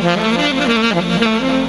Mm-hmm.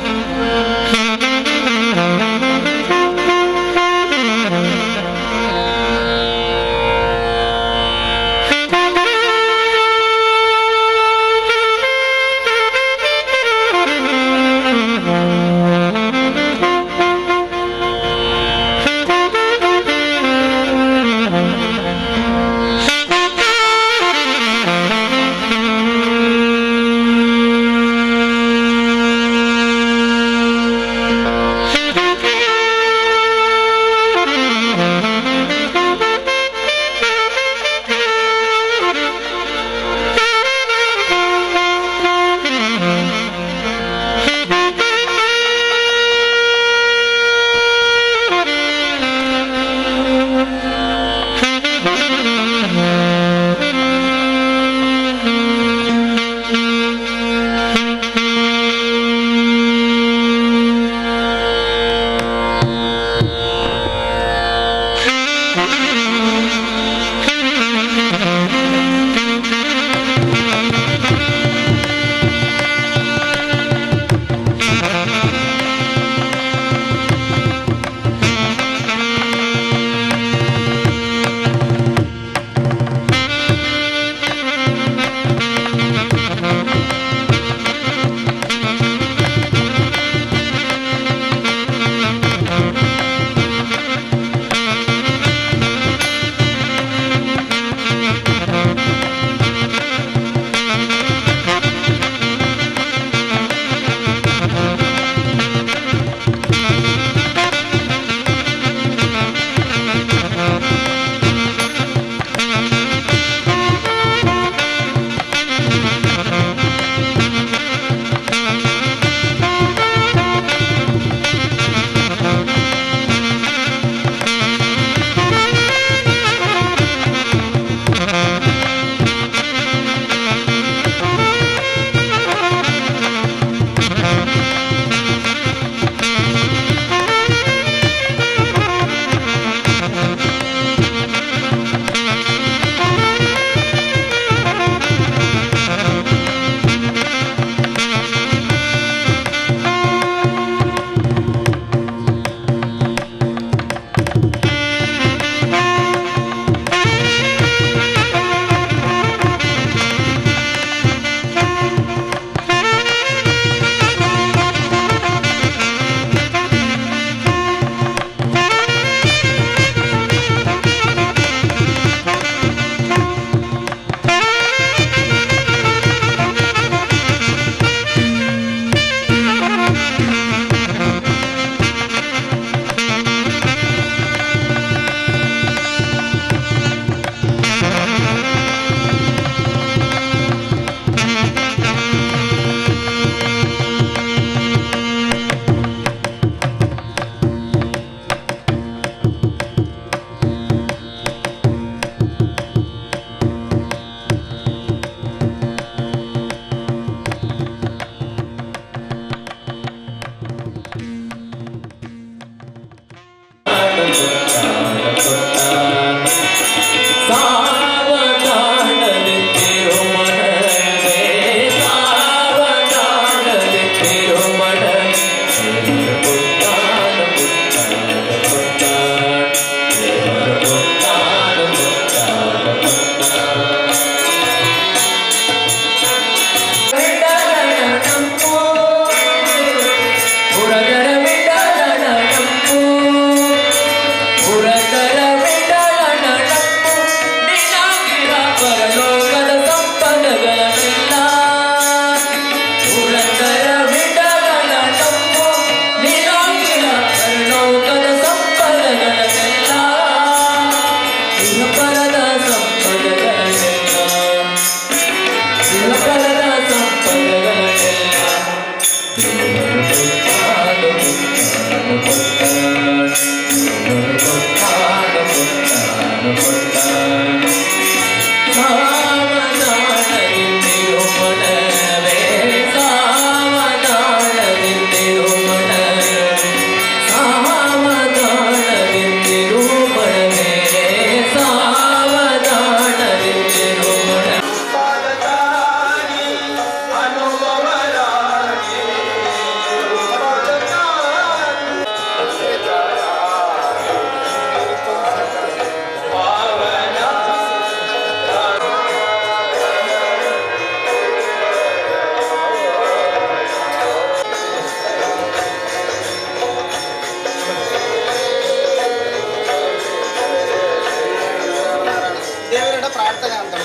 ದೇವರಿಡ ಪ್ರಾರ್ಥನೆ ಅಂತ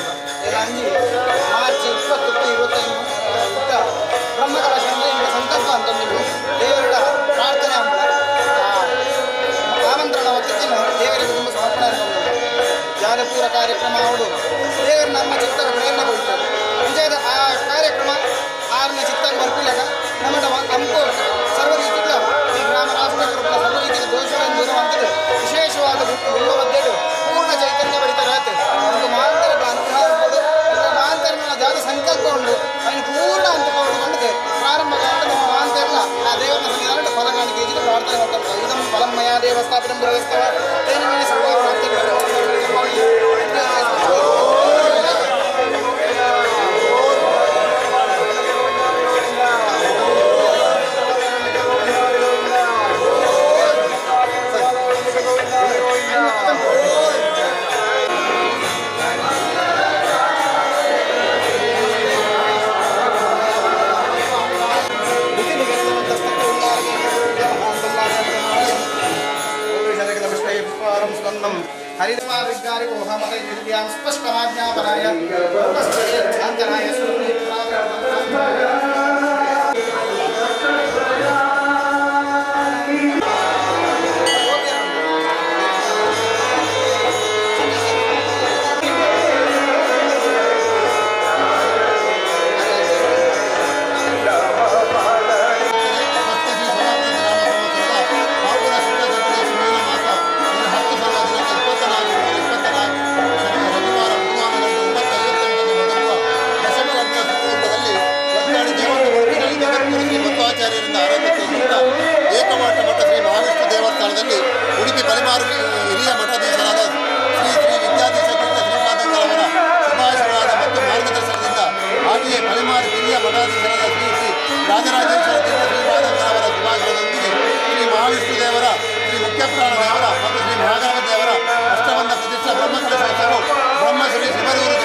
ಅಂಜಿ ಮಾರ್ಚ್ ಇಪ್ಪತ್ತು ಇರುವತ್ತೈದು ಬಿಟ್ಟ ಬ್ರಹ್ಮಕಲಶ ಅಂದ್ರೆ ಈಗ ಸಂಕಲ್ಪ ಅಂತ ಉಂಟು ದೇವರ ಪ್ರಾರ್ಥನೆ ಅಂತ. ಆಮಂತ್ರಣ ಹೊತ್ತಿನ ದೇವರಿಗೆ ತುಂಬ ಸಮರ್ಪಣೆ ಜಾಗಪೂರ ಕಾರ್ಯಕ್ರಮ ಅವಳು ದೇವರು ನಮ್ಮ ಚಿತ್ತರ ಪ್ರೇರಣೆಗೊಳ್ತಾರೆ ವಿಜಯದ ಆ ಕಾರ್ಯಕ್ರಮ ಆರನೇ ಚಿತ್ರ ಬರ್ಪಿಲ್ಲಕ ನಮ್ಮ ಕಂಪು ಸರ್ವ ರೀತಿಯ ಈ ಗ್ರಾಮ ರಾಷ್ಟ್ರ ಸರ್ವ ರೀತಿಯ ದೋಷಗಳನ್ನು ದೂರವಂತದ್ದು ವಿಶೇಷವಾದ ಬಿಂಬ ಮಧ್ಯೆ ಅಂತ್ಕೊಂಡು ಅಲ್ಲಿ ಪೂರ್ಣ ಅಂತ್ಕೊಂಡಿದೆ ಪ್ರಾರಂಭ ಕಾಲದಲ್ಲಿ ಮಾಂತೆಲ್ಲ ಆ ದೇವರನ್ನ ಸನ್ನಿಧಾನ ಪದನಾಡಿಕೆ ಪ್ರಾರ್ಥನೆ ಮಾಡ್ತಾರೆ ಇದನ್ನು ಫಲಂ ಮಯಾ ದೇವಸ್ಥಾಪನೆ ಬರಲಿಸ್ತೇವೆ ತೇನ ಮೇಲೆ ಸರ್ವ ಪ್ರಾಪ್ತಿ ರಾಜರಾಜೇಶ್ವರ ತೀರ್ಥ ಶ್ರೀಪಾದಂಗಳವರ ಶುಭಾಶೀರ್ವಾದದೊಂದಿಗೆ ಶ್ರೀ ಮಹಾವಿಷ್ಣು ದೇವರ ಶ್ರೀ ಮುಖ್ಯಪ್ರಾಣ ದೇವರ ಮತ್ತು ಶ್ರೀ ಮಹಾಗಣಪತಿ ದೇವರ ಅಷ್ಟಬಂಧ ಪ್ರತಿಷ್ಠ ಬ್ರಹ್ಮ ಬ್ರಹ್ಮಶ್ರೀ ಶಿವರೂರು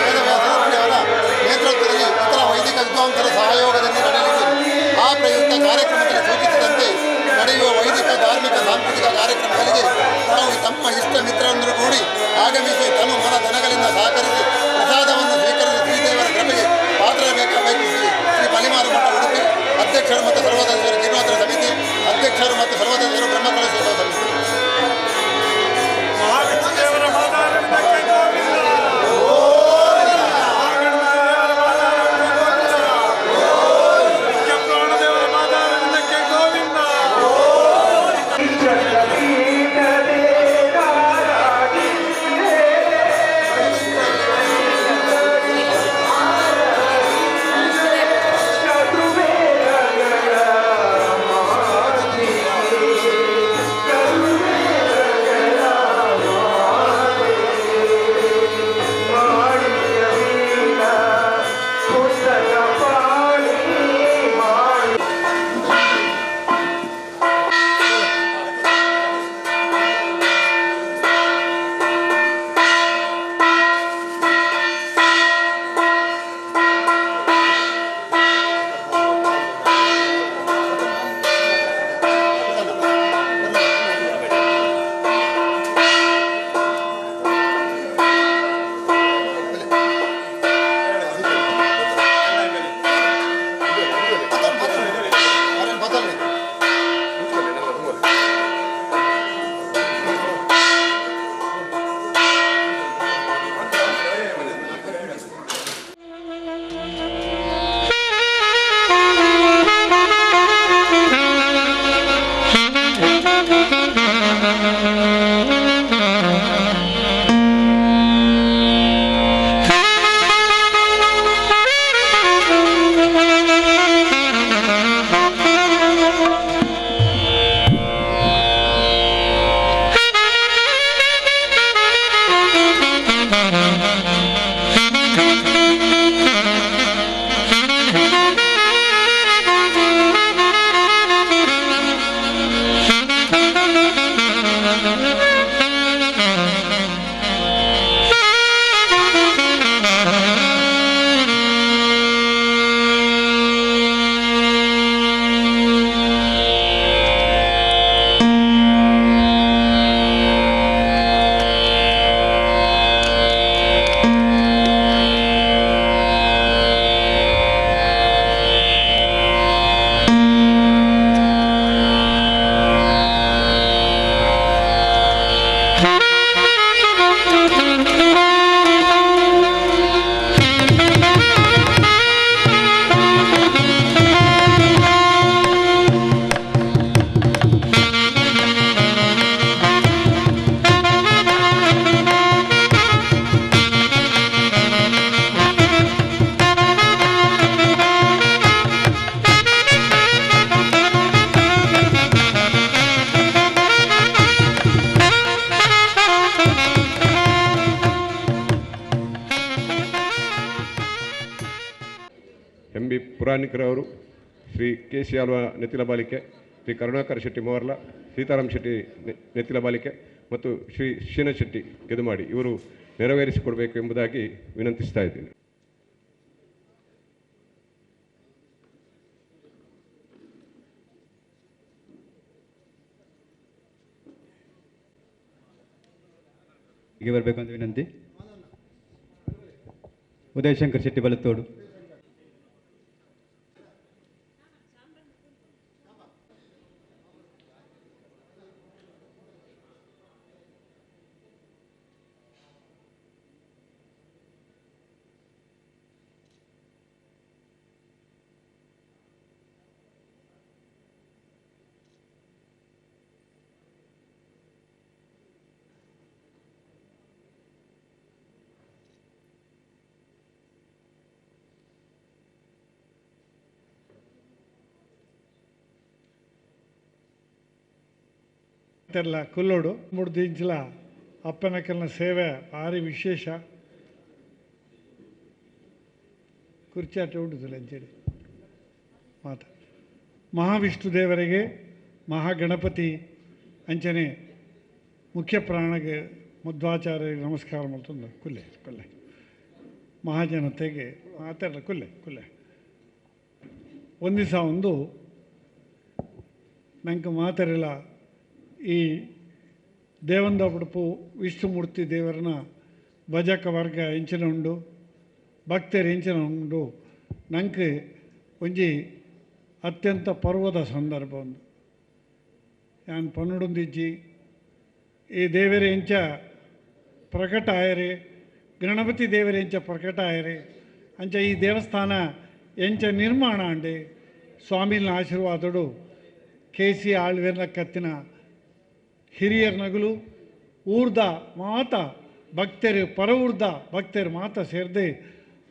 ದೇವರ ನೇತೃತ್ವದಲ್ಲಿ ಇತರ ವೈದಿಕ ವಿದ್ವಾಂಸರ ಸಹಯೋಗದಲ್ಲಿ ನಡೆಯಲಿದೆ ಆ ಪ್ರಯುಕ್ತ ಕಾರ್ಯಕ್ರಮದಲ್ಲಿ ಸೂಚಿಸಿದಂತೆ ನಡೆಯುವ ವೈದಿಕ ಧಾರ್ಮಿಕ ಸಾಂಸ್ಕೃತಿಕ ಕಾರ್ಯಕ್ರಮಗಳಿಗೆ ತಾವು ತಮ್ಮ ಇಷ್ಟ ಮಿತ್ರರೊಂದಿಗೆ ಕೂಡಿ ಆಗಮಿಸಿ ತನು ಮನ ದನಗಳಿಂದ ಸಹಕರಿಸಿ ಪ್ರಸಾದವನ್ನು ಸ್ವೀಕರಿಸಿ ಶ್ರೀದೇವರ ಕೃಪೆಗೆ ಪಾತ್ರ ಶ್ರೀ ಶ್ರೀ ಬಲಿಮಾರು ಮಠ ಉಡುಪಿ ಅಧ್ಯಕ್ಷರು ಮತ್ತು ಸರ್ವೋದಯ ಜೀರ್ಣೋತ್ತರ ಸಮಿತಿ ಅಧ್ಯಕ್ಷರು ಮತ್ತು ಸರ್ವದಸ್ಯರು ಬ್ರಹ್ಮಕಲಶೋತ್ಸವ ಪುರಾಣಿಕರವರು ಶ್ರೀ ಕೆ ಸಿ ಆಲ್ವ ನೆತ್ತಿಲ ಬಾಲಿಕೆ, ಶ್ರೀ ಕರುಣಾಕರ ಶೆಟ್ಟಿ ಮೋರ್ಲ ಸೀತಾರಾಮ್ ಶೆಟ್ಟಿ ನೆತ್ತಿಲ ಬಾಲಿಕೆ ಮತ್ತು ಶ್ರೀ ಶೀನ ಶೆಟ್ಟಿ ಗೆದುಮಾಡಿ ಇವರು ನೆರವೇರಿಸಿಕೊಡಬೇಕು ಎಂಬುದಾಗಿ ವಿನಂತಿಸ್ತಾ ಇದ್ದೀನಿ. ಹೀಗೆ ಬರಬೇಕು ಅಂತ ವಿನಂತಿ. ಉದಯಶಂಕರ್ ಶೆಟ್ಟಿ ಬಲತ್ತೋಡು. ಅಂತೆಲ್ಲ ಕುಲ್ಲೋಡು. ಮೂರು ದಿಂಚಲ ಅಪ್ಪನಕಲ್ನ ಸೇವೆ ಭಾರಿ ವಿಶೇಷ. ಕುರ್ಚಾಟ ಉಂಟುದಿಲ್ಲ ಅಂಚೇಳಿ ಮಾತ. ಮಹಾವಿಷ್ಣು ದೇವರಿಗೆ ಮಹಾಗಣಪತಿ ಅಂಚನೆ ಮುಖ್ಯ ಪ್ರಾಣಗೆ ಮಧ್ವಾಚಾರ್ಯರಿಗೆ ನಮಸ್ಕಾರ ಮಾಡ್ತಂದ. ಕುಲ್ಲೆ ಕುಲ್ಲೆ. ಮಹಾಜನತೆಗೆ ಮಾತಾಡಲ್ಲ ಕುಲ್ಲೆ ಕುಲ್ಲೆ. ಒಂದು ದಿವಸ ಒಂದು ನಂಗೆ ಮಾತಾರಿಲ್ಲ ಈ ದೇವಂದ ಉಡುಪು ವಿಷ್ಣುಮೂರ್ತಿ ದೇವರನ ಭಜಕ ವರ್ಗ ಎಂಚಿನ ಉಂಡು ಭಕ್ತರು ಎಂಚಿನ ಉಂಡು ನಂಗೆ ಒಂಜಿ ಅತ್ಯಂತ ಪರ್ವದ ಸಂದರ್ಭ ಒಂದು ನಾನು ಪನ್ನುಡುಂದಿಜ್ಜಿ ಈ ದೇವರ ಎಂಚ ಪ್ರಕಟ ಆಯರೆ ಗಣಪತಿ ದೇವರ ಎಂಚ ಪ್ರಕಟ ಆಯರೆ ಅಂಚ ಈ ದೇವಸ್ಥಾನ ಎಂಚ ನಿರ್ಮಾಣ ಅಂಡೆ ಸ್ವಾಮಿನ ಆಶೀರ್ವಾದಡು ಕೆ ಸಿ ಆಳ್ವೆರ್ನ ಕತ್ತಿನ ಹಿರಿಯರ ನಗಲು ಊರ್ದ ಮಾತ, ಭಕ್ತರು ಪರ ಊರ್ದ ಭಕ್ತರು ಮಾತ ಸೇರಿದೆ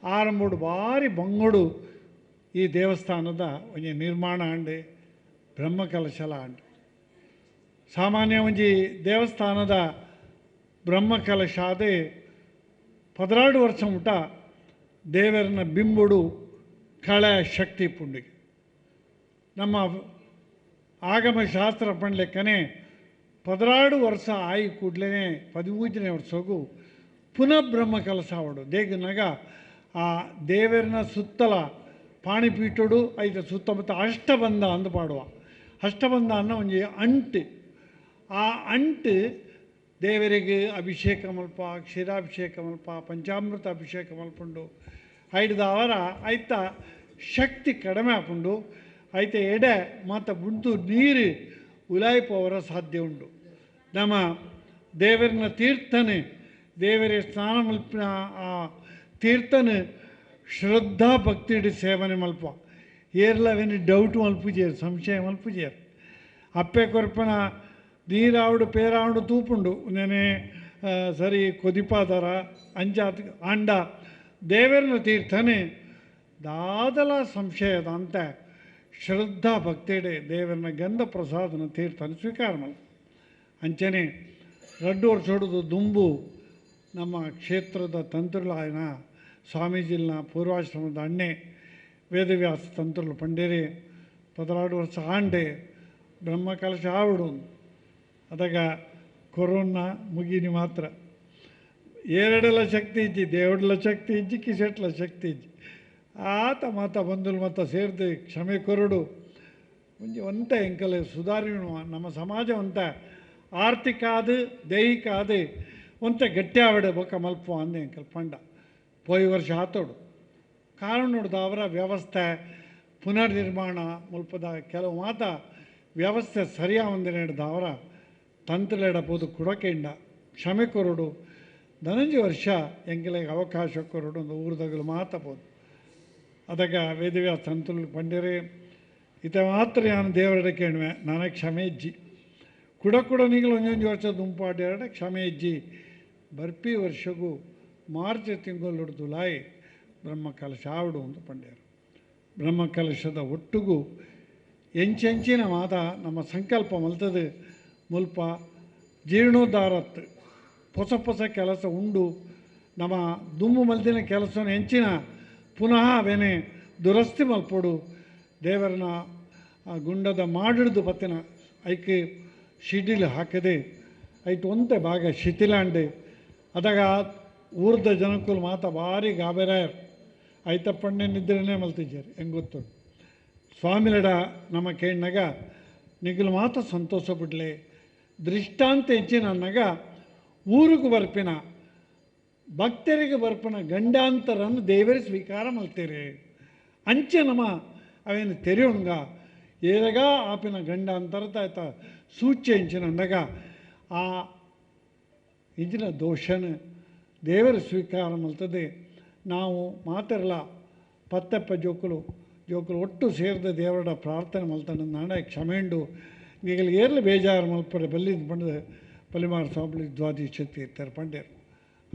ಆರಂಭಡು ಭಾರಿ ಬಂಗೋಡು ಈ ದೇವಸ್ಥಾನದ ಒಂಜಿ ನಿರ್ಮಾಣ ಅಂಡೆ, ಬ್ರಹ್ಮಕಲಶಲ ಅಂಡೆ. ಸಾಮಾನ್ಯ ಒಂಜಿ ದೇವಸ್ಥಾನದ ಬ್ರಹ್ಮಕಲಶ ಅದೇ ಪದರಾಡು ವರ್ಷ ಮುಟ ದೇವರನ ಬಿಂಬುಡು ಕಳೆ ಶಕ್ತಿ ಪುಂಡಿಗೆ. ನಮ್ಮ ಆಗಮ ಶಾಸ್ತ್ರ ಪಂಡ್ಲೆಕ್ಕನೆ ಪದರಾಡು ವರ್ಷ ಆಯಿ ಕೂಡಲೇ ಪದಿಮೂಜನೇ ವರ್ಷಗೂ ಪುನಃ ಬ್ರಹ್ಮ ಕೆಲಸ ಆವಡು ದೇಗನಾಗ ಆ ದೇವರನ ಸುತ್ತಲ ಪಾಣಿಪೀಠಡು ಐತ ಸುತ್ತಮುತ್ತ ಅಷ್ಟಬಂಧ ಅಂದು ಪಾಡುವ. ಅಷ್ಟಬಂಧ ಅನ್ನೋ ಒಂಜಿ ಅಂಟು. ಆ ಅಂಟು ದೇವರಿಗೆ ಅಭಿಷೇಕ ಮಲ್ಪ, ಕ್ಷೀರಾಭಿಷೇಕ ಮಲ್ಪ, ಪಂಚಾಮೃತ ಅಭಿಷೇಕ ಮಲ್ಪುಂಡು. ಐಡ್ದ ಅವರ ಐತ ಶಕ್ತಿ ಕಡಿಮೆ ಹಾಕೊಂಡು ಐತೆ ಎಡೆ ಮತ್ತು ಬುಂದು ನೀರು ಉಲಾಯಿಪವರ ಸಾಧ್ಯ ಉಂಡು ನಮ್ಮ ದೇವರಿನ ತೀರ್ಥನೆ ದೇವರ ಸ್ನಾನ ಮಲ್ಪ ಆ ತೀರ್ಥನ ಶ್ರದ್ಧಾ ಭಕ್ತಿಡಿ ಸೇವನೆ ಮಲ್ಪ ಏರ್ಲವೇನು ಡೌಟ್ ಮಲ್ಪುಜೇರು, ಸಂಶಯ ಮಲ್ಪುಜೇರು. ಅಪ್ಪೆ ಕೊರ್ಪನ ನೀರಾವಡು ಪೇರಾವಡು ತೂಪುಂಡು. ನೆನೆ ಸರಿ ಕೊದಿಪಾದರ, ಅಂಜಾತ್, ಅಂಡ. ದೇವರನ ತೀರ್ಥನೆ ದಾದಲ ಸಂಶಯದ ಅಂತ ಶ್ರದ್ಧಾ ಭಕ್ತಿಡೆ ದೇವರನ ಗಂಧ ಪ್ರಸಾದನ ತೀರ್ಥನ ಸ್ವೀಕಾರ ಮಲ್ಲ ಅಂಚನೆ ರಡ್ಡು ವರ್ಷೋಡದು ದುಂಬು ನಮ್ಮ ಕ್ಷೇತ್ರದ ತಂತ್ರಲಾಯನ ಸ್ವಾಮೀಜಿಲ್ನ ಪೂರ್ವಾಶ್ರಮದ ಅಣ್ಣೆ ವೇದವ್ಯಾಸ ತಂತ್ರುಲು ಪಂಡೇರಿ ಪದರಾಡು ವರ್ಷ ಆಂಡೆ ಬ್ರಹ್ಮಕಲಶ ಆವಿಡು ಅದಾಗ ಕೊರೋನಾ ಮುಗಿನಿ ಮಾತ್ರ. ಎರಡೆಲ್ಲ ಶಕ್ತಿ ಇಜ್ಜಿ ದೇವಡ್ಲ ಶಕ್ತಿ ಇಜ್ಜಿ, ಕಿಸೆಟ್ಲ ಶಕ್ತಿ ಇಜ್ಜಿ. ಆತ ಮಾತ ಬಂದಲು ಮತ್ತು ಸೇರ್ದೆ ಕ್ಷಮೆ ಕೊರಡು. ಒಂಜಿ ಒಂತ ಎಂಕಲೆ ಸುಧಾರಣೆ ನಮ್ಮ ಸಮಾಜ ಒಂತ ಆದು ಒಂತ ಗಟ್ಟಿ ಆವಡೆ ಬೊಕ ಮಲ್ಪ ಅಂದೆ ಅಂಕಲ್ ಪಂಡ. ಪೋಯ್ ವರ್ಷ ಆತೋಡು. ಕಾರಣ ನೋಡ್ದು ಅವರ ವ್ಯವಸ್ಥೆ ಪುನರ್ನಿರ್ಮಾಣ ಮುಲ್ಪದ ಕೆಲವು ಮಾತ ವ್ಯವಸ್ಥೆ ಸರಿಯಾ ಒಂದಿನ ಹಿಡ್ದು ಅವರ ತಂತ್ರಲೆಡಬಹುದು ಕುಡಕೆಂಡ. ಕ್ಷಮೆ ಕೊರಡು. ಧನಂಜಯ ವರ್ಷ ಎಂಕಲೆಗೆ ಅವಕಾಶ ಕೊರಡು ಒಂದು ಊರದಗಲು ಮಾತಬೋದು ಅದಕ್ಕೆ ವೇದವ್ಯಾಸ ತಂತ್ರ ಪಂಡಿರಿ, ಇತ ಮಾತ್ರ ನಾನು ದೇವರಡೆ ಕೇಳುವೆ ನನಗೆ ಕ್ಷಮೆ ಇಜ್ಜಿ. ಕುಡ ಕುಡನಿಗಳು ಒಂದೊಂದು ವರ್ಷ ದುಂಪಾಡ್ಯಾಡ ಕ್ಷಮೆ ಇಜ್ಜಿ. ಬರ್ಪಿ ವರ್ಷಗೂ ಮಾರ್ಚ್ ತಿಂಗಳು ದುಲಾಯಿ ಬ್ರಹ್ಮಕಲಶ ಆವಡು ಅಂತ ಪಂಡ್ಯಾರು. ಬ್ರಹ್ಮಕಲಶದ ಒಟ್ಟಿಗೂ ಎಂಚೆಂಚಿನ ಮಾತ ನಮ್ಮ ಸಂಕಲ್ಪ ಮಲ್ತದು. ಮುಲ್ಪ ಜೀರ್ಣೋದ್ಧಾರತ್ ಹೊಸ ಹೊಸ ಕೆಲಸ ಉಂಡು. ನಮ್ಮ ದುಮ್ಮು ಮಲ್ತಿನ ಕೆಲಸವನ್ನು ಹೆಂಚಿನ ಪುನಃ ಅವೇನೆ ದುರಸ್ತಿ ಮಲ್ಪೋಡು. ದೇವರನ್ನ ಗುಂಡದ ಮಾಡಿಡ್ದು ಬತ್ತಿನ ಐಕೆ ಶಿಡಿಲ್ ಹಾಕದೆ ಐಟ್ ಒಂತೆ ಭಾಗ ಶಿಥಿಲಾಂಡೆ. ಅದಾಗ ಊರ್ದ ಜನಕ್ಕೂ ಮಾತ ಭಾರಿ ಗಾಬೆರಾಯರ್ ಪಣ್ಣೆ ನಿದ್ರೆನೆ ಮಲ್ತಿದ್ದಾರೆ ಹೆಂಗೆ ಗೊತ್ತು? ಸ್ವಾಮಿಲಡ ನಮ್ಮ ಕೇಳಿನಾಗ ನಿಗಲು ಮಾತ ಸಂತೋಷ ಬಿಡ್ಲೆ ದೃಷ್ಟಾಂತ ಹೆಚ್ಚಿನ ಅನ್ನಗ ಊರಿಗೆ ಬರ್ಪಿನ, ಭಕ್ತರಿಗೆ ಬರ್ಪನ ಗಂಡಾಂತರನ್ನು ದೇವರೇ ಸ್ವೀಕಾರ ಮಲ್ತೀರಿ. ಅಂಚೆ ನಮ್ಮ ಅವೇನು ತೆರೆಯೋಂಗ, ಏರಗ ಆಪಿನ ಗಂಡಾಂತರ ಆಯ್ತ. ಸೂಚ್ಯ ಇಂಚಿನ ಅಂದಾಗ ಆ ಇಂಚಿನ ದೋಷನ ದೇವರ ಸ್ವೀಕಾರ ಮಲ್ತದೆ ನಾವು ಮಾತಿರಲ್ಲ ಪತ್ತಪ್ಪ ಜೋಕುಲು ಜೋಕುಲು ಒಟ್ಟು ಸೇರಿದ ದೇವರ ಪ್ರಾರ್ಥನೆ ಮಲ್ತಾನೆ ನಾಡ ಕ್ಷಮೆಂಡು ನೀಗಲ್ ಏರ್ಲು ಬೇಜಾರು ಮಲ್ಪಡೆ ಬಲ್ಲಿದ್ ಬಂದು ಪಲಿಮಾರ ಸ್ವಾಮಿ ದ್ವಾದಶಕ್ತಿ ಇರ್ತಾರೆ ಪಂಡ್ಯರು.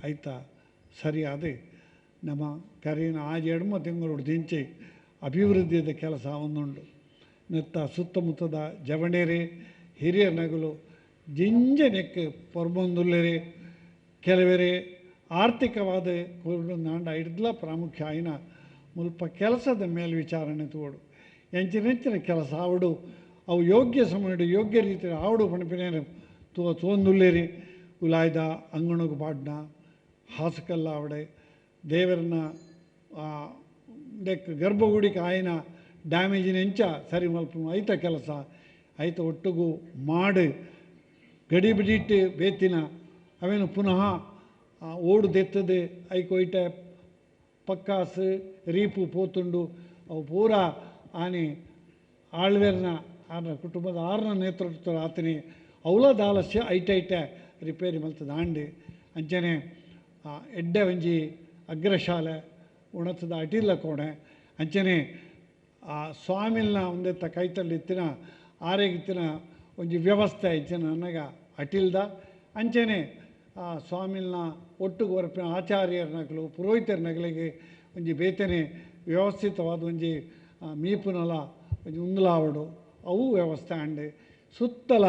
ಆಯ್ತಾ? ಸರಿ ಅದೇ ನಮ್ಮ ಕರೀನ ಆ ಎಡ್ಮ ತಿಂಗಳು ಅಭಿವೃದ್ಧಿಯದ ಕೆಲಸ ಒಂದುಂಡು. ನೆತ್ತ ಸುತ್ತಮುತ್ತದ ಜವಣೇರಿ ಹಿರಿಯ ನಗಲು, ಜಿಂಜನೆಕ್ಕೆ ನೆಕ್ ಪೊರ್ಬೊಂದುಲ್ಲೆರೆ, ಕೆಲವರೆ ಆರ್ಥಿಕವಾದ ಕುರುಡು ನಾಂಡ ಇಡ್ಲ ಪ್ರಾಮುಖ್ಯ ಆಯ್ನ ಮುಲ್ಪ ಕೆಲಸದ ಮೇಲ್ವಿಚಾರಣೆ ತೋಡು. ಎಂಚಿನೆಂಚಿನ ಕೆಲಸ ಆವಡು, ಅವು ಯೋಗ್ಯ ಸಮಯಡು ಯೋಗ್ಯ ರೀತಿ ಆವಡು ಪಣಪಿನ ತೋ ತೋಂದುಲ್ಲೇರಿ. ಉಲಾಯ್ದ ಅಂಗಣಗು ಪಾಡ್ನ, ಹಾಸಕಲ್ಲ ಆವಡೆ, ದೇವರನ್ನ ಗರ್ಭಗುಡಿಗೆ ಆಯ್ನ ಡ್ಯಾಮೇಜಿನ ಎಂಚ ಸರಿ ಮಲ್ಪ ಐತ ಕೆಲಸ. ಐತ ಒಟ್ಟಿಗೂ ಮಾಡಿ, ಗಡಿ ಬಿಡಿಟ್ಟು ಬೇತಿನ. ಅವೇನು ಪುನಃ ಐ ಐಕೊಯ್ಟ ಪಕ್ಕಾಸು, ರೀಪು ಪೋತುಂಡು, ಅವು ಪೂರ ಆನೆ ಆಳ್ವೇರ್ನ ಆನ ಕುಟುಂಬದ ಆರನ ನೇತೃತ್ವ ಆತನಿ ಅವಲದ ದಾಲಸ್ಯ ಐಟ ಐಟ ರಿಪೇರಿ ಮಲ್ತದ ಆಂಡು. ಅಂಚನೆ ಎಡ್ಡೆ ಒಂಜಿ ಅಗ್ರಶಾಲೆ, ಉಣತದ ಅಟಿಲ್ಲ ಕೋಣೆ. ಅಂಚನೆ, ಆ, ಸ್ವಾಮಿಲ್ನ ಒಂದೆತ್ತ ಕೈತಲ್ಲಿ ಆರೆಗಿತ್ತಿನ ಒಂಜಿ ವ್ಯವಸ್ಥೆ ಇಚ್ಚಿನ ನನಗೆ ಅಟಿಲ್ದ. ಅಂಚೆನೆ ಆ ಸ್ವಾಮಿಲ್ನ ಒಟ್ಟಿಗೆ ಹೊರಪಿನ ಪುರೋಹಿತರ ನಗಲಿಗೆ ಒಂಜಿ ಬೇತನೆ ವ್ಯವಸ್ಥಿತವಾದ ಒಂಜಿ ಆ, ಮೀಪುನಲ ಒಂಜಿ ಉಂದುಲಾವಡು ಅವು ವ್ಯವಸ್ಥೆ ಅಂಡೆ ಸುತ್ತಲ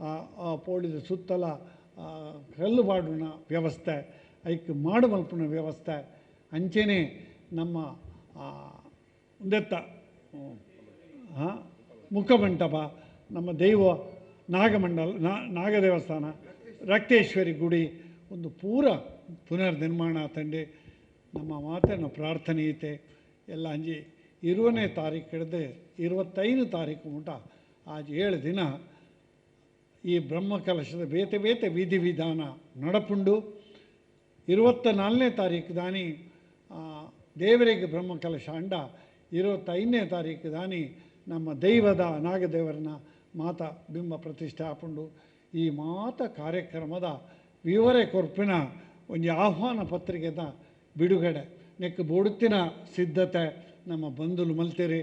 ಆ, ಆ ಪೋಳಿದ ಸುತ್ತಲ ಕಲ್ಲು ಬಾಡುನ ವ್ಯವಸ್ಥೆ ಐಕ್ ಮಾಡು ವ್ಯವಸ್ಥೆ. ಅಂಚೆನೆ ನಮ್ಮ ಉಂದೆತ್ತ ಹ್ಮ್. ಆ, ಮುಖಮಂಟಪ ನಮ್ಮ ದೈವ ನಾಗಮಂಡಲ ನಾಗ ದೇವಸ್ಥಾನ ರಕ್ತೇಶ್ವರಿ ಗುಡಿ ಒಂದು ಪೂರ ಪುನರ್ ನಿರ್ಮಾಣ ತಂಡೆ ನಮ್ಮ ಮಾತನ್ನು ಪ್ರಾರ್ಥನೆ ಐತೆ ಎಲ್ಲ ಅಂಜಿ ಇರುವನೇ ತಾರೀಕು ಹಿಡಿದು ಇರುವತ್ತೈದು ತಾರೀಕು ಮುಟ ಆಜ್ ಏಳು ದಿನ ಈ ಬ್ರಹ್ಮಕಲಶದ ಬೇತೆ ಬೇತೆ ವಿಧಿ ವಿಧಾನ ನಡಪುಂಡು. ಇರುವತ್ತ ನಾಲ್ಕನೇ ತಾರೀಕು ದಾನಿ ಆ, ದೇವರಿಗೆ ಬ್ರಹ್ಮಕಲಶ ಅಂಡ ಇರುವತ್ತೈದನೇ ತಾರೀಕು ದಾನಿ ನಮ್ಮ ದೈವದ ನಾಗದೇವರನ್ನ ಮಾತ ಬಿಂಬ ಪ್ರತಿಷ್ಠೆ ಹಾಕೊಂಡು ಈ ಮಾತ ಕಾರ್ಯಕ್ರಮದ ವಿವರೆ ಕೊರ್ಪಿನ ಒಂದು ಆಹ್ವಾನ ಪತ್ರಿಕೆದ ಬಿಡುಗಡೆ. ನೆಕ್ ಬೋಡುತ್ತಿನ ಸಿದ್ಧತೆ ನಮ್ಮ ಬಂಧುಲು ಮಲ್ತೇರಿ.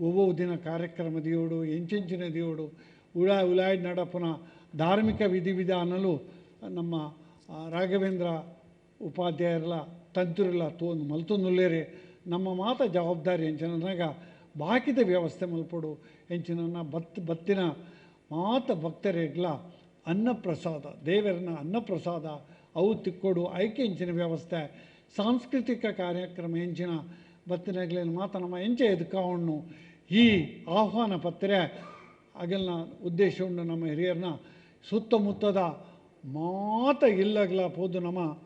ಒವ್ವೊವು ದಿನ ಕಾರ್ಯಕ್ರಮ ದಿಯೋಡು ಎಂಚೆಂಚಿನ ದಿಯೋಡು ಉಲಾಯಿ ಉಲಾಯಿ ನಡಪುನ ಧಾರ್ಮಿಕ ವಿಧಿವಿಧಾನಲು ನಮ್ಮ ರಾಘವೇಂದ್ರ ಉಪಾಧ್ಯಾಯರ್ಲ ತಂತ್ರಿಲ್ಲ ತೋನ್ ಮಲ್ತು ನುಲ್ಲೇರಿ ನಮ್ಮ ಮಾತ ಜವಾಬ್ದಾರಿ ಎಂಚಿನಾಗ ಬಾಕಿದ ವ್ಯವಸ್ಥೆ ಮಲ್ಪಡು. ಎಂಚಿನ ಬತ್, ಬತ್ತಿನ ಮಾತ ಭಕ್ತರಿಗ್ಲ ಅನ್ನಪ್ರಸಾದ, ದೇವರನ್ನ ಅನ್ನಪ್ರಸಾದ, ಅವು ತಿಕ್ಕೊಡು. ಐಕೆ ಎಂಚಿನ ವ್ಯವಸ್ಥೆ, ಸಾಂಸ್ಕೃತಿಕ ಕಾರ್ಯಕ್ರಮ ಎಂಚಿನ ಮಾತ ನಮ್ಮ ಎಂಚೆ ಎದುಕಾವಣ್ಣು. ಈ ಆಹ್ವಾನ ಪತ್ರೆ, ಅಗಲ್ನ ಉದ್ದೇಶ ಉಂಡು ನಮ್ಮ ಹಿರಿಯರನ್ನ ಸುತ್ತಮುತ್ತದ ಮಾತ ಇಲ್ಲಗ್ಲ ಪೋದು ನಮ್ಮ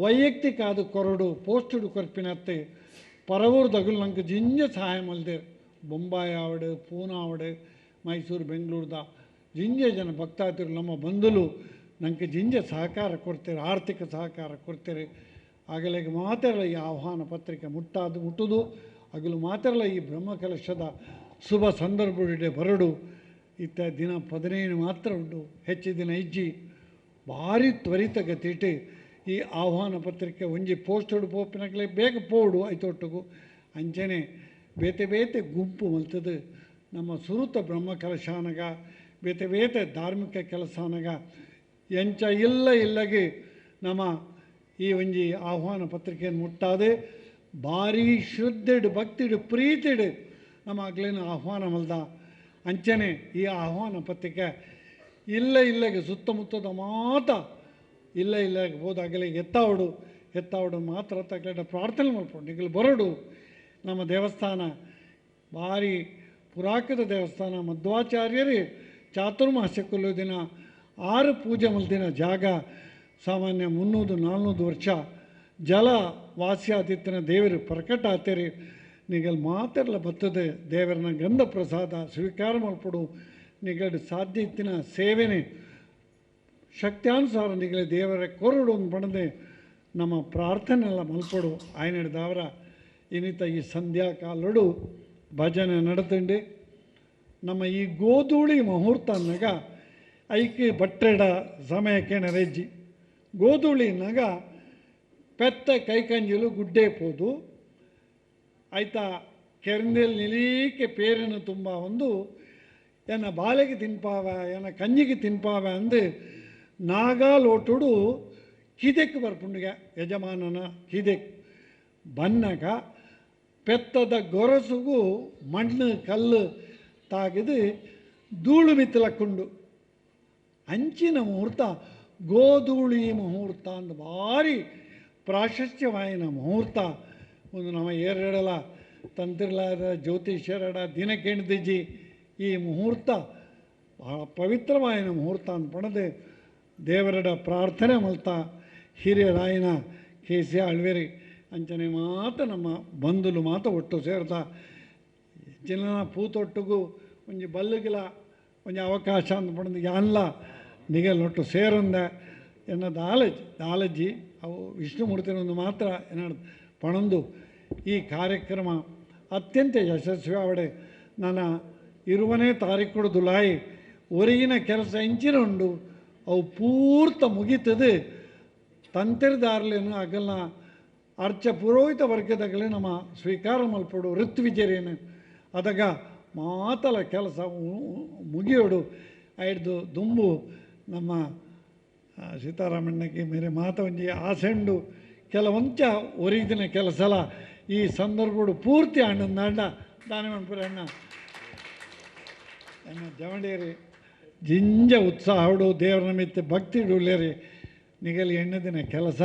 ವೈಯಕ್ತಿಕ ಅದು ಕೊರಡು, ಪೋಸ್ಟುಡು ಕೊರ್ಪಿನತ್ತೆ. ಪರವೂರು ದಗುಲು ನಂಗೆ ಜಿಂಜ ಸಹಾಯ ಮಲ್ದೆ. ಬೊಂಬಾಯಿ ಆವಡು, ಪೂನಾ ಆವಡು, ಮೈಸೂರು, ಬೆಂಗಳೂರ್ದ ಜಿಂಜ ಜನ ಭಕ್ತಾದಿರು ನಮ್ಮ ಬಂಧುಲು ನಂಗೆ ಜಿಂಜ ಸಹಕಾರ ಕೊಡ್ತೀರಿ, ಆರ್ಥಿಕ ಸಹಕಾರ ಕೊಡ್ತೀರಿ. ಆಗಲೇ ಮಾತೆರಲ ಈ ಆಹ್ವಾನ ಪತ್ರಿಕೆ ಮುಟ್ಟಾದು, ಮುಟ್ಟುದು. ಹಗಲು ಮಾತೆರಲ ಈ ಬ್ರಹ್ಮಕಲಶದ ಶುಭ ಸಂದರ್ಭ ಬರಡು. ಇತ್ತ ದಿನ ಪದಿನೈದು ಮಾತ್ರ ಉಂಟು. ಹೆಚ್ಚು ದಿನ ಇಜ್ಜಿ ಭಾರಿ ತ್ವರಿತಗತಿಟ್ಟು ಈ ಆಹ್ವಾನ ಪತ್ರಿಕೆ ಒಂಜಿ ಪೋಸ್ಟಡ್ ಪೋಪಿನಕ್ಲೆ ಬೇಗ ಪೋಡು ಐತೊಟ್ಟುಗು. ಅಂಚನೆ ಬೇತೆ ಬೇತೆ ಗುಂಪು ಮಲ್ತದು. ನಮ್ಮ ಸುರುತ ಬ್ರಹ್ಮ ಕಲಶಾನಗ, ಬೇತೆ ಬೇತೆ ಧಾರ್ಮಿಕ ಕೆಲಸಾನಗ, ಎಂಚ ಇಲ್ಲ ಇಲ್ಲಗೆ ನಮ್ಮ ಈ ಒಂಜಿ ಆಹ್ವಾನ ಪತ್ರಿಕೆಯನ್ನು ಮುಟ್ಟಾದೆ, ಭಾರಿ ಶ್ರದ್ಧೆಡು ಭಕ್ತಿಡು ಪ್ರೀತಿಡು ನಮ್ಮ ಆಗ್ಲೇನು ಆಹ್ವಾನ ಮಲ್ದ. ಅಂಚನೆ ಈ ಆಹ್ವಾನ ಪತ್ರಿಕೆ ಇಲ್ಲ ಇಲ್ಲಗೆ ಸುತ್ತಮುತ್ತದ ಮಾತ ಇಲ್ಲ ಇಲ್ಲ ಹೋದಾಗಲೇ ಎತ್ತಾವಡು ಎತ್ತಾವಡು ಮಾತ್ರ ತಗೊಂಡು ಪ್ರಾರ್ಥನೆ ಮಾಡ್ಕೊಂಡು ನಿಗಲು ಬರಡು. ನಮ್ಮ ದೇವಸ್ಥಾನ, ಭಾರಿ ಪುರಾಕೃತ ದೇವಸ್ಥಾನ, ಮಧ್ವಾಚಾರ್ಯರೇ ಚಾತುರ್ಮಾಸ್ಯ ದಿನ, ಆರು ಪೂಜೆ ಮಲ್ದಿನ ಜಾಗ, ಸಾಮಾನ್ಯ ಮುನ್ನೂರು, ನಾಲ್ನೂರು ವರ್ಷ. ಜಲ ವಾಸ್ಯಾದಿತ್ಯನ ದೇವರು ಪ್ರಕಟ ಆತೇರಿ ನಿಗಲ್ ಮಾತೆಲ್ಲ ಬರ್ತದೆ, ದೇವರನ್ನ ಗಂಧ ಪ್ರಸಾದ ಸ್ವೀಕಾರ ಮಾಡ್ಕೊಡು. ನಿಗಡ್ ಸಾಧ್ಯ ಇತ್ತಿನ ಸೇವೆನೆ. ಶಕ್ತ್ಯಾನುಸಾರ ನಿಗಲೆ ದೇವರ ಕೊರಡು ಪಣದೆ ನಮ್ಮ ಪ್ರಾರ್ಥನೆ ಎಲ್ಲ ಮಲ್ಪಡು. ಆಯ್ನ ದಾವರ, ಇನ್ನಿತ ಈ ಸಂಧ್ಯಾ ಕಾಲಡು ಭಜನೆ ನಡೆತಂಡೆ. ನಮ್ಮ ಈ ಗೋಧೂಳಿ ಮುಹೂರ್ತ ಅನ್ನಾಗ ಐಕೆ ಬಟ್ಟೆಡ ಸಮಯಕ್ಕೆ ನೆರೆಜ್ಜಿ. ಗೋಧೂಳಿ ನಗ ಪೆತ್ತ ಕೈಕಂಜಲು ಗುಡ್ಡೆ ಪೋದು. ಆಯ್ತಾ ಕೆರೆಂದಲ್ಲಿ ನಿಲೀಕೆ ಪೇರನ್ನು ತುಂಬ ಒಂದು ಏನ ಬಾಲೆಗೆ ತಿನ್ಪಾವ ಏನ ಕಂಜಿಗೆ ತಿನ್ಪಾವ ಅಂದು ನಾಗಾಲೋಟುಡು ಕಿದೆಕ್ ಬರ್ಪುಂಡಿಗ, ಯಜಮಾನನ ಕಿದೆಕ್ ಬನ್ನಗ ಪೆತ್ತದ ಗೊರಸುಗೂ ಮಣ್ಣು ಕಲ್ಲು ತಾಗಿದು ಧೂಳು ಮಿತ್ತಲಕ್ಕೊಂಡು. ಅಂಚಿನ ಮುಹೂರ್ತ ಗೋಧೂಳಿ ಮುಹೂರ್ತ ಅಂದ ಭಾರಿ ಪ್ರಾಶಸ್ತ್ಯವಾಯಿನ ಮುಹೂರ್ತ. ಒಂದು ನಮ್ಮ ಏರಡಲ ತಂತ್ರಿಲಾದ ಜ್ಯೋತಿಷ್ಯರಡ ದಿನಕ್ಕೆಣ್ದಿಜ್ಜಿ ಈ ಮುಹೂರ್ತ ಭಾಳ ಪವಿತ್ರವಾಯಿನ ಮುಹೂರ್ತ ಅಂದ್ಕೊಂಡದೆ ಪಣದೆ ದೇವರಡ ಪ್ರಾರ್ಥನೆ ಮಲ್ತಾ ಹಿರಿಯರಾಯನ ಕೆ ಸಿ ಅಳ್ವೇರಿ ಅಂಚನೆ ಮಾತ ನಮ್ಮ ಬಂಧುಲು ಮಾತ ಒಟ್ಟು ಸೇರ್ತಾ ಹೆಚ್ಚಿನ ಪೂತೊಟ್ಟಿಗೂ ಒಂಜಿ ಬಲ್ಲುಗಿಲ್ಲ ಒಂಜಿ ಅವಕಾಶ ಅಂತ ಪಡೆದು ಯಾನ್ಲ ನಿಗಲೊಟ್ಟು ಸೇರಂದ ಎನ್ನ ದಾಲಜಿ ದಾಲಜಿ ಅವು ವಿಷ್ಣುಮೂರ್ತಿನೊಂದು ಮಾತ್ರ ಏನಾಡ್ ಪಣಂದು ಈ ಕಾರ್ಯಕ್ರಮ ಅತ್ಯಂತ ಯಶಸ್ವಿ ಅವಡೆ ನನ್ನ ಇರುವನೇ ತಾರೀಕು ದುಲಾಯಿ ಹೊರಗಿನ ಕೆಲಸ ಇಂಚಿನ ಉಂಡು ಅವು ಪೂರ್ತ ಮುಗೀತದೆ. ತಂತ್ರದಾರ್ಲೇನು ಅಗಲ್ನ ಅರ್ಚ ಪುರೋಹಿತ ವರ್ಗದಾಗಲೇ ನಮ್ಮ ಸ್ವೀಕಾರ ಮಲ್ಪಡು ಋತ್ವಿಜರೇನು ಅದಾಗ ಮಾತಲ ಕೆಲಸ ಮುಗಿಯೋಡು ಐಡ್ದು ದುಂಬು ನಮ್ಮ ಸೀತಾರಾಮಣ್ಣಗೆ ಮೇರೆ ಮಾತ ಒಂಜಿ ಆಸೆಂಡು ಕೆಲವಂಚ ಒರಿದಿನ ಕೆಲಸಲ ಈ ಸಂದರ್ಭಡು ಪೂರ್ತಿ ಅಣ್ಣನ ದಾಂಡ ದಾನ ಮನ್ಪುರ ಅಣ್ಣ. ಅಣ್ಣ ಜವಂಡೇರಿ ಜಿಂಜ ಉತ್ಸಾಹಡು ದೇವರ ನಿಮಿತ್ತ ಭಕ್ತಿ ಉಳ್ಳೇರಿ ನಿಗಲಿ ಎಣ್ಣದಿನ ಕೆಲಸ,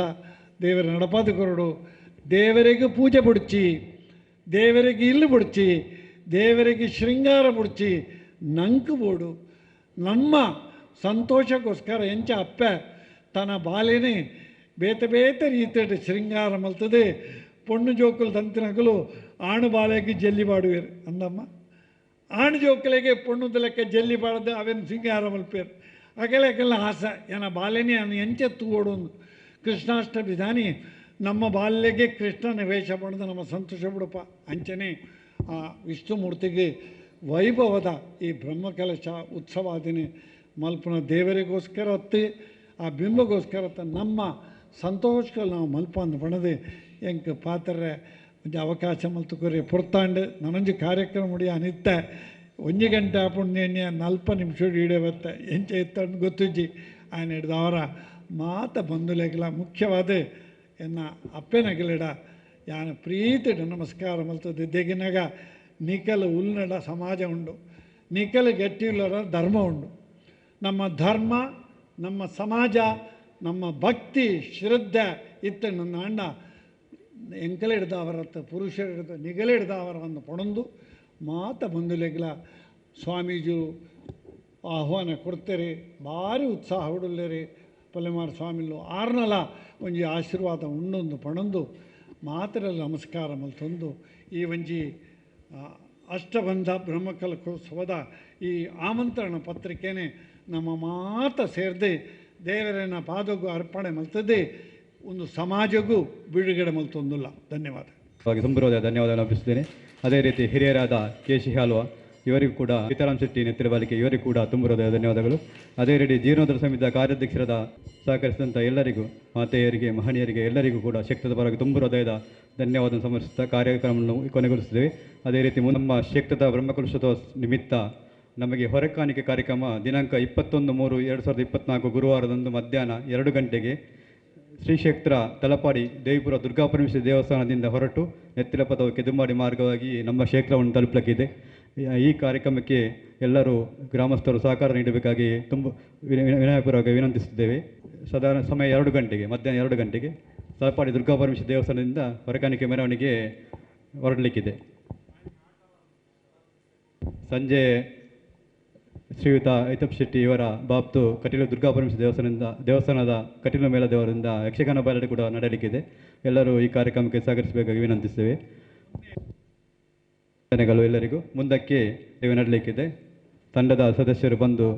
ದೇವರ ನಡಪಾದ ಕೊರಡು. ದೇವರಿಗೆ ಪೂಜೆ ಬುಡ್ಚಿ, ದೇವರಿಗೆ ಇಲ್ಲು ಬುಡ್ಚಿ, ದೇವರಿಗೆ ಶೃಂಗಾರ ಬುಡ್ಚಿ ನಂಕು ಬೋಡು. ನಮ್ಮ ಸಂತೋಷಕ್ಕೋಸ್ಕರ ಎಂಚ ಅಪ್ಪ ತನ್ನ ಬಾಲೆನೇ ಬೇತೆ ಬೇತೆ ರೀತಿಯ ಶೃಂಗಾರ ಮಲ್ತದೆ. ಪೊಣ್ಣು ಜೋಕುಲು ತಂತಿನಗಲು ಆಣು ಬಾಲೆಗೆ ಜಲ್ಲಿ ಬಾಡುವೇರು. ಅಂದಮ್ಮ? ಆಣು ಜೋಕಲೆಗೆ ಪೊಣ್ಣುದ ಲೆಕ್ಕ ಜಲ್ಲಿ ಬಾಳದ್ದು ಅವೇನು ಸಿಂಗಾರ ಮಲ್ಪೇರು ಅಗಲೆಗೆಲ್ಲ ಹಾಸ. ಏನ ಬಾಲ್ಯನೇ ಅನ್ನು ಎಂಚೆತ್ತು ಓಡೋನು ಕೃಷ್ಣಾಷ್ಟ ವಿಧಾನಿ. ನಮ್ಮ ಬಾಲ್ಯಗೆ ಕೃಷ್ಣನ ವೇಷ ಪಡೆದು ನಮ್ಮ ಸಂತೋಷ ಬಿಡಪ್ಪ. ಅಂಚನೆ ಆ ವಿಷ್ಣುಮೂರ್ತಿಗೆ ವೈಭವದ ಈ ಬ್ರಹ್ಮಕಲಶ ಉತ್ಸವಾದಿನಿ ಮಲ್ಪನ ದೇವರಿಗೋಸ್ಕರ ಅತ್ತಿ, ಆ ಬಿಂಬಗೋಸ್ಕರ ನಮ್ಮ ಸಂತೋಷಗಳು ನಾವು ಮಲ್ಪ ಅಂದ್ ಬಣದೆ ಎಂಕ್ ಪಾತ್ರೆ ಒಂಜಿ ಅವಕಾಶ ಮಲ್ತುಕೊರಿ ಪುರ್ತಾಂಡ್ ನನೊಂಜಿ ಕಾರ್ಯಕ್ರಮ ಮುಡಿಯ ಅನಿತ್ತ ಒಂಜಿ ಗಂಟೆ ಆಪುಂಡು ಎಣ್ಣೆ ನಲ್ಪ ನಿಮಿಷ ಈಡೆ ಬತ್ತ ಎಂಚ ಎತ್ತಂಡು ಗೊತ್ತುಜ್ಜಿ ఆయన ಹಿಡ್ದು ಅವರ ಮಾತ ಬಂಧುಲೆಗಳ ಮುಖ್ಯವಾದ ಎನ್ನ ಅಪ್ಪೆನಗಿಲಿಡ ಯಾನ ಪ್ರೀತಿಡ ನಮಸ್ಕಾರ ಮಲ್ತದೆ ದೆಗಿನಾಗ ನಿಕಲು ಉಲ್ನಡ ಸಮಾಜ ಉಂಡು ನಿಕಲು ಗಟ್ಟಿಲ್ಲರ ಧರ್ಮ ಉಂಡು ನಮ್ಮ ಧರ್ಮ ನಮ್ಮ ಸಮಾಜ ನಮ್ಮ ಭಕ್ತಿ ಶ್ರದ್ಧೆ ಇತ್ತು ನನ್ನ ಅಣ್ಣ ಎಂಕಲ ಹಿಡ್ದವರತ್ತ ಪುರುಷರು ಹಿಡ್ದು ನಿಗಲ ಹಿಡ್ದವರನ್ನು ಪೊಣಂದು ಮಾತ ಬಂಧುಲೆಗ್ಲ ಸ್ವಾಮೀಜಿ ಆಹ್ವಾನ ಕೊಡ್ತೇರಿ, ಭಾರಿ ಉತ್ಸಾಹ ಹುಡುಲ್ಲೇರಿ. ಪಲ್ಲೆಮಾರ ಸ್ವಾಮಿಲು ಆರ್ನಲ ಒಂಜಿ ಆಶೀರ್ವಾದ ಉಂಡೊಂದು ಪಣಂದು ಮಾತರಲ್ಲಿ ನಮಸ್ಕಾರ ಮಲ್ತೊಂದು. ಈ ಒಂಜಿ ಅಷ್ಟಬಂಧ ಬ್ರಹ್ಮಕಲಕೋತ್ಸವದ ಈ ಆಮಂತ್ರಣ ಪತ್ರಿಕೆನೆ ನಮ್ಮ ಮಾತ ಸೇರ್ದೆ ದೇವರನ್ನ ಪಾದಗೂ ಅರ್ಪಣೆ ಮಲ್ತದೆ. ಒಂದು ಸಮಾಜಕ್ಕೂ ಬಿಡುಗಡೆ ಮಲ್ತೊಂದಿಲ್ಲ ಧನ್ಯವಾದ. ತುಂಬಿರೋದ ಧನ್ಯವಾದಗಳನ್ನು ಅರ್ಪಿಸುತ್ತೇನೆ ಅದೇ ರೀತಿ ಹಿರಿಯರಾದ ಕೆ ಸಿ ಹಾಲ್ವಾ, ಇವರಿಗೂ ಕೂಡ ಸೀತಾರಾಮ್ ಶೆಟ್ಟಿ ನೆತ್ತಿರಬಾಲಿಕೆ ಇವರಿಗೂ ಕೂಡ ತುಂಬಿರೋದ ಧನ್ಯವಾದಗಳು. ಅದೇ ರೀತಿ ಜೀರ್ಣೋದರ ಸಮಿತಿಯ ಕಾರ್ಯಾಧ್ಯಕ್ಷರಾದ ಸಹಕರಿಸಿದಂಥ ಎಲ್ಲರಿಗೂ, ಮಾತೆಯರಿಗೆ, ಮಹನೀಯರಿಗೆ ಎಲ್ಲರಿಗೂ ಕೂಡ ಶಕ್ತದ ಪರವಾಗಿ ತುಂಬ ಹೃದಯದ ಧನ್ಯವಾದ ಸಮರ್ಪಿಸುತ್ತಾ ಕಾರ್ಯಕ್ರಮವನ್ನು ಕೊನೆಗೊಳಿಸುತ್ತೇವೆ. ಅದೇ ರೀತಿ ನಮ್ಮ ಶಕ್ತದ ಬ್ರಹ್ಮಕಲಶೋತ್ಸವ ನಿಮಿತ್ತ ನಮಗೆ ಹೊರಕಾಣಿಕೆ ಕಾರ್ಯಕ್ರಮ ದಿನಾಂಕ ಇಪ್ಪತ್ತೊಂದು ಮೂರು, ಎರಡು ಸಾವಿರದ ಇಪ್ಪತ್ನಾಲ್ಕು ಗುರುವಾರದಂದು ಮಧ್ಯಾಹ್ನ ಎರಡು ಗಂಟೆಗೆ ಶ್ರೀ ಕ್ಷೇತ್ರ ತಲಪಾಡಿ ದೇವಿಪುರ ದುರ್ಗಾಪರಮೇಶ್ವರಿ ದೇವಸ್ಥಾನದಿಂದ ಹೊರಟು ನೆತ್ತಿಲ ಪಥವು ಕೆದುಮಾಡಿ ಮಾರ್ಗವಾಗಿ ನಮ್ಮ ಕ್ಷೇತ್ರವನ್ನು ತಲುಪಲಿಕ್ಕಿದೆ. ಈ- ಕಾರ್ಯಕ್ರಮಕ್ಕೆ ಎಲ್ಲರೂ ಗ್ರಾಮಸ್ಥರು ಸಹಕಾರ ನೀಡಬೇಕಾಗಿ ತುಂಬ ವಿನ- ವಿನ- ವಿನಯಪೂರ್ವಕ ವಿನಂತಿಸುತ್ತೇವೆ. ಸಾಧಾರಣ ಸಮಯ ಎರಡು ಗಂಟೆಗೆ, ಮಧ್ಯಾಹ್ನ ಎರಡು ಗಂಟೆಗೆ ತಲಪಾಡಿ ದುರ್ಗಾಪರಮೇಶ್ವರಿ ದೇವಸ್ಥಾನದಿಂದ ಹೊರಕಾಣಿಕೆ ಮೆರವಣಿಗೆ ಹೊರಡಲಿಕ್ಕಿದೆ. ಸಂಜೆ ಶ್ರೀಯುತ ಐತಪ್ ಶೆಟ್ಟಿ ಇವರ ಬಾಪ್ತು ಕಟೀಲು ದುರ್ಗಾಪರಮೇಶ್ವರ ದೇವಸ್ಥಾನದಿಂದ, ದೇವಸ್ಥಾನದ ಕಟೀಲು ಮೇಳ ದೇವರಿಂದ ಯಕ್ಷಗಾನ ಬಯಲಾಟ ಕೂಡ ನಡೆಯಲಿಕ್ಕಿದೆ. ಎಲ್ಲರೂ ಈ ಕಾರ್ಯಕ್ರಮಕ್ಕೆ ಸಹಕರಿಸಬೇಕಾಗಿ ವಿನಂತಿಸ್ತೇವೆ. ಧನ್ಯಗಳು ಎಲ್ಲರಿಗೂ. ಮುಂದಕ್ಕೆ ನಡೆಯಲಿಕ್ಕಿದೆ. ತಂಡದ ಸದಸ್ಯರು ಬಂದು